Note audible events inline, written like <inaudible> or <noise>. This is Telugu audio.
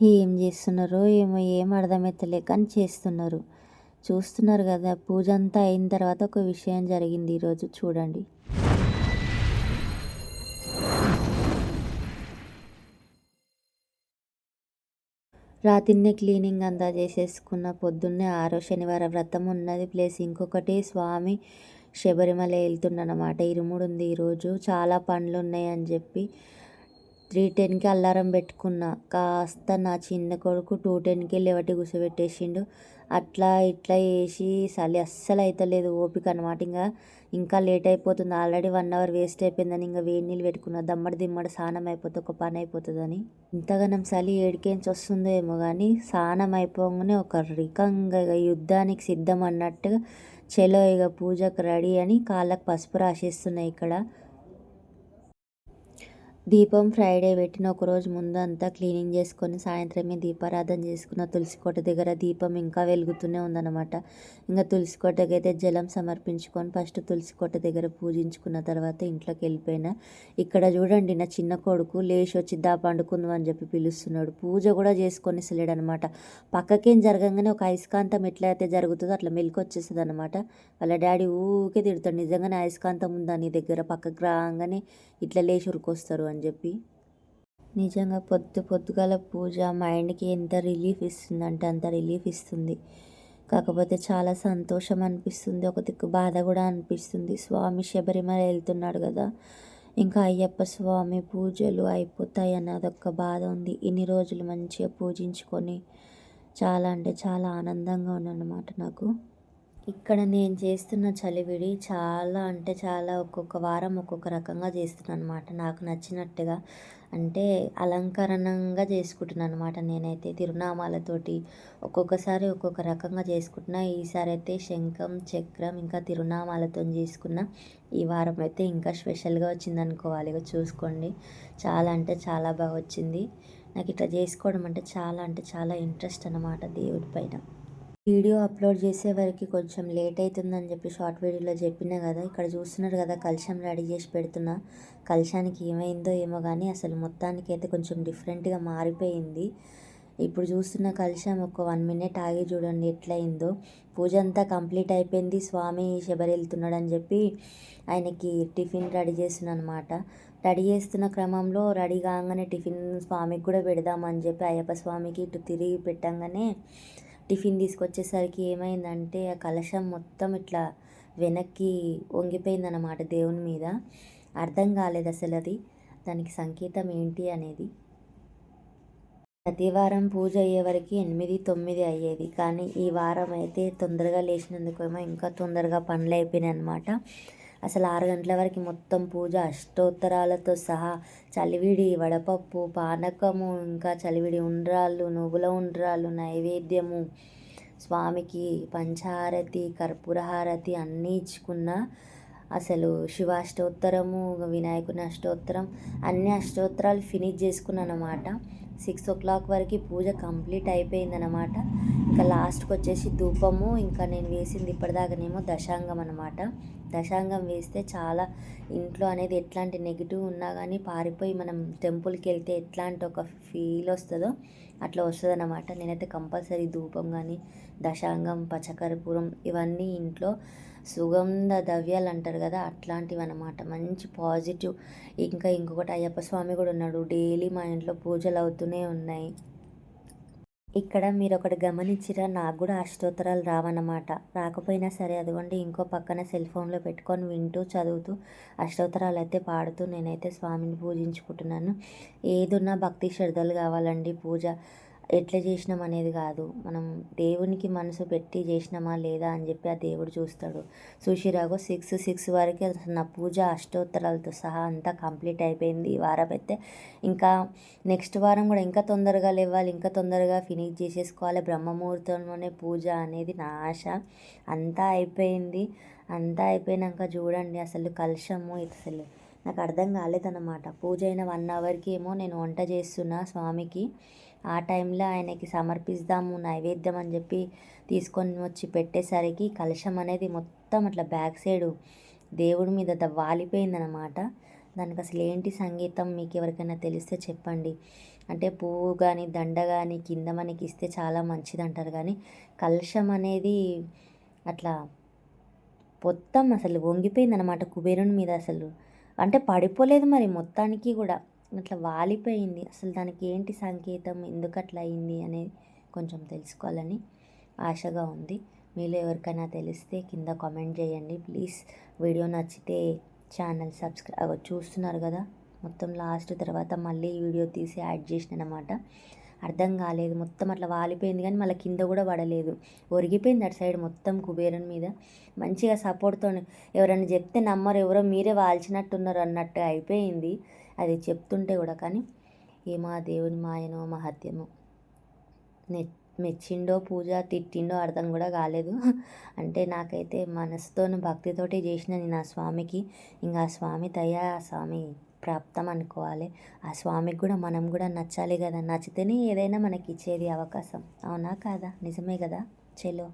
ఏం చేస్తున్నారో? ఏమో ఏం అర్థమైతలే కానీ చేస్తున్నారు. చూస్తున్నారు కదా పూజ అంతా అయిన తర్వాత ఒక విషయం జరిగింది ఈరోజు. చూడండి. రాత్రినే క్లీనింగ్ అంతా చేసేసుకున్న పొద్దున్నే ఆరో శనివారం వ్రతం ఉన్నది. ప్లస్ ఇంకొకటి స్వామి శబరిమల వెళ్తుండనమాట ఇరుముడు ఉంది ఈరోజు. చాలా పనులు ఉన్నాయి అని చెప్పి త్రీ టెన్కి అల్లారం పెట్టుకున్నా. కాస్త నా చిన్న కొడుకు టూ టెన్కి లేవటి కూర్చోబెట్టేసిండు అట్లా ఇట్లా వేసి చలి అస్సలు అవుతలేదు ఓపిక అనమాట ఇంకా ఇంకా లేట్ అయిపోతుంది. ఆల్రెడీ వన్ అవర్ వేస్ట్ అయిపోయిందని ఇంకా వేడి నీళ్ళు పెట్టుకున్నా. దమ్మడి దిమ్మడి స్నానం అయిపోతే ఒక పని అయిపోతుందని. ఇంతగానం చలి ఏడికేంచి వస్తుందో ఏమో కానీ స్నానం అయిపోగానే ఒక రికంగా ఇక యుద్ధానికి సిద్ధం అన్నట్టుగా చలో ఇక పూజకు రెడీ అని కాళ్ళకు పసుపు రాసేస్తున్నాయి ఇక్కడ. దీపం ఫ్రైడే పెట్టిన ఒకరోజు ముందు అంతా క్లీనింగ్ చేసుకొని సాయంత్రమే దీపారాధన చేసుకున్న తులసికోట దగ్గర దీపం ఇంకా వెలుగుతూనే ఉందన్నమాట. ఇంకా తులసికోటకి అయితే జలం సమర్పించుకొని ఫస్ట్ తులసికోట దగ్గర పూజించుకున్న తర్వాత ఇంట్లోకి వెళ్ళిపోయినా. ఇక్కడ చూడండి నా చిన్న కొడుకు లేచి వచ్చి దా పండుకుందాం అని చెప్పి పిలుస్తున్నాడు. పూజ కూడా చేసుకొని అనమాట పక్కకేం జరగంగానే ఒక అయస్కాంతం ఎట్లయితే జరుగుతుందో అట్లా మెలకు వచ్చేస్తుంది అనమాట వాళ్ళ డాడీ ఊకే తిడతాడు నిజంగానే అయస్కాంతం ఉందా నీ దగ్గర? పక్కకు రాగానే ఇట్లా లేచి ఉరికొస్తారు అని చెప్పి. నిజంగా పొద్దు పొద్దుగాల పూజ మైండ్కి ఎంత రిలీఫ్ ఇస్తుందంటే అంత రిలీఫ్ ఇస్తుంది. కాకపోతే చాలా సంతోషం అనిపిస్తుంది. ఒక దిక్కు బాధ కూడా అనిపిస్తుంది. స్వామి శబరిమల వెళ్తున్నాడు కదా. ఇంకా అయ్యప్ప స్వామి పూజలు అయిపోతాయి అన్నది ఒక బాధ ఉంది. ఇన్ని రోజులు మంచిగా పూజించుకొని చాలా అంటే చాలా ఆనందంగా ఉందన్నమాట నాకు. ఇక్కడ నేను చేస్తున్న చలివిడి చాలా అంటే చాలా ఒక్కొక్క వారం ఒక్కొక్క రకంగా చేస్తున్నాను అనమాట నాకు నచ్చినట్టుగా అంటే అలంకరణంగా చేసుకుంటున్నాను అనమాట నేనైతే. తిరునామాలతోటి ఒక్కొక్కసారి ఒక్కొక్క రకంగా చేసుకుంటున్నా. ఈసారి అయితే శంఖం చక్రం ఇంకా తిరునామాలతో చేసుకున్న ఈ వారం అయితే ఇంకా స్పెషల్గా వచ్చింది అనుకోవాలి చూసుకోండి. చాలా అంటే చాలా బాగా వచ్చింది. నాకు ఇట్లా చేసుకోవడం అంటే చాలా అంటే చాలా ఇంట్రెస్ట్ అనమాట దేవుడి పైన. వీడియో అప్లోడ్ చేసే వరకు కొంచెం లేట్ అవుతుందని చెప్పి షార్ట్ వీడియోలో చెప్పినా కదా ఇక్కడ చూస్తున్నారు కదా కలశం రెడీ చేసి పెడుతున్నా. కలశానికి ఏమైందో ఏమో కానీ అసలు మొత్తానికి అయితే కొంచెం డిఫరెంట్గా మారిపోయింది. ఇప్పుడు చూస్తున్న కలశం ఒక వన్ మినిట్ ఆగి చూడండి ఎట్లయిందో. పూజ అంతా కంప్లీట్ అయిపోయింది. స్వామి శబరి వెళ్తున్నాడు అని చెప్పి ఆయనకి టిఫిన్ రెడీ చేస్తున్నా అనమాట రెడీ చేస్తున్న క్రమంలో రెడీ కాగానే టిఫిన్ స్వామికి కూడా పెడదామని చెప్పి అయ్యప్ప స్వామికి ఇటు తిరిగి పెట్టంగానే టిఫిన్ తీసుకొచ్చేసరికి ఏమైందంటే ఆ కలశం మొత్తం ఇట్లా వెనక్కి వంగిపోయిందన్నమాట దేవుని మీద. అర్థం కాలేదు అసలు అది. దానికి సంకేతం ఏంటి అనేది. ప్రతి వారం పూజ అయ్యే వరకు ఎనిమిది తొమ్మిది అయ్యేది. కానీ ఈ వారం అయితే తొందరగా లేచినందుకేమో ఇంకా తొందరగా పనులు అయిపోయినాయి అనమాట అసలు ఆరు గంటల వరకు మొత్తం పూజ అష్టోత్తరాలతో సహా చలివిడి వడపప్పు పానకము ఇంకా చలివిడి ఉండ్రాళ్ళు నువ్వుల ఉండ్రాళ్ళు నైవేద్యము. స్వామికి పంచారతి కర్పూరహారతి అన్నీ ఇచ్చుకున్న అసలు శివాష్టోత్తరము వినాయకుని అష్టోత్తరం అన్ని అష్టోత్తరాలు ఫినిష్ చేసుకున్నాను అనమాట సిక్స్ ఓ క్లాక్ వరకు పూజ కంప్లీట్ అయిపోయిందనమాట. ఇంకా లాస్ట్కి వచ్చేసి ధూపము. ఇంకా నేను వేసింది ఇప్పటిదాకానేమో దశాంగం అనమాట దశాంగం వేస్తే చాలా ఇంట్లో అనేది ఎట్లాంటి నెగిటివ్ ఉన్నా కానీ పారిపోయి మనం టెంపుల్కి వెళ్తే ఎట్లాంటి ఒక ఫీల్ వస్తుందో అట్లా వస్తుంది అనమాట నేనైతే కంపల్సరీ ధూపం కానీ దశాంగం పచ్చకర్పూరం ఇవన్నీ ఇంట్లో సుగంధ ద్రవ్యాలు అంటారు కదా అట్లాంటివి అనమాట మంచి పాజిటివ్. ఇంకా ఇంకొకటి అయ్యప్ప స్వామి కూడా ఉన్నాడు. డైలీ మా ఇంట్లో పూజలు అవుతూనే ఉన్నాయి. ఇక్కడ మీరు ఒకటి గమనించిరా నాకు కూడా అష్టోత్తరాలు రావన్నమాట. రాకపోయినా సరే అదిగోండి ఇంకో పక్కన సెల్ ఫోన్లో పెట్టుకొని వింటూ చదువుతూ అష్టోత్తరాలు అయితే పాడుతూ నేనైతే స్వామిని పూజించుకుంటున్నాను. ఏదున్నా భక్తి శ్రద్ధలు కావాలండి పూజ. ఎట్లా చేసినాం అనేది కాదు. మనం దేవునికి మనసు పెట్టి చేసినామా లేదా అని చెప్పి ఆ దేవుడు చూస్తాడు. సుషిరాగో సిక్స్ సిక్స్ వరకు నా పూజ అష్టోత్తరాలతో సహా అంతా కంప్లీట్ అయిపోయింది. ఈ వారం అయితే ఇంకా నెక్స్ట్ వారం కూడా ఇంకా తొందరగా లేవాలి ఇంకా తొందరగా ఫినిష్ చేసేసుకోవాలి. బ్రహ్మముహూర్తంలోనే పూజ అనేది నా ఆశ. అంతా అయిపోయింది. అంతా అయిపోయినాక చూడండి అసలు కలుషము అసలు నాకు అర్థం కాలేదన్నమాట. పూజ అయిన వన్ అవర్కి ఏమో నేను వంట చేస్తున్నా స్వామికి. ఆ టైంలో ఆయనకి సమర్పిస్తాము నైవేద్యం అని చెప్పి తీసుకొని వచ్చి పెట్టేసరికి కలశం అనేది మొత్తం అట్లా బ్యాక్ సైడ్ దేవుడి మీద వాలిపోయిందనమాట దానికి అసలు ఏంటి సంగీతం? మీకు ఎవరికైనా తెలిస్తే చెప్పండి. అంటే పువ్వు కానీ దండ కానీ కింద మనకి ఇస్తే చాలా మంచిది అంటారు కానీ కలశం అనేది అట్లా మొత్తం అసలు వంగిపోయింది అనమాట కుబేరుని మీద అసలు. అంటే పడిపోలేదు మరి మొత్తానికి కూడా. అట్లా వాలిపోయింది. అసలు దానికి ఏంటి సంకేతం? ఎందుకు అట్లా అయింది? అనేది కొంచెం తెలుసుకోవాలని ఆశగా ఉంది. మీలో ఎవరికైనా తెలిస్తే కింద కామెంట్ చేయండి. ప్లీజ్ వీడియో నచ్చితే ఛానల్ సబ్స్క్రైబ్ చూస్తున్నారు కదా? మొత్తం లాస్ట్ తర్వాత మళ్ళీ వీడియో తీసి యాడ్ చేసిన అనమాట అర్థం కాలేదు. మొత్తం అట్లా వాలిపోయింది కానీ మళ్ళీ కింద కూడా పడలేదు. ఒరిగిపోయింది అటు సైడ్ మొత్తం కుబేరం మీద. మంచిగా సపోర్ట్తో ఎవరైనా చెప్తే నమ్మరు. ఎవరో మీరే వాల్చినట్టున్నారు అన్నట్టు అయిపోయింది. అది చెప్తుంటే కూడా కానీ ఏమా దేవుని మాయనో మహత్యమో నె మెచ్చిండో పూజ తిట్టిండో అర్థం కూడా కాలేదు. <laughs> అంటే నాకైతే మనసుతో భక్తితోటి చేసిన నేను ఆ స్వామికి ఇంకా ఆ స్వామి దయ ఆ స్వామి ప్రాప్తం అనుకోవాలి. ఆ స్వామికి కూడా మనం కూడా నచ్చాలి కదా నచ్చితేనే ఏదైనా మనకి ఇచ్చేది అవకాశం. అవునా కాదా? నిజమే కదా? చలో.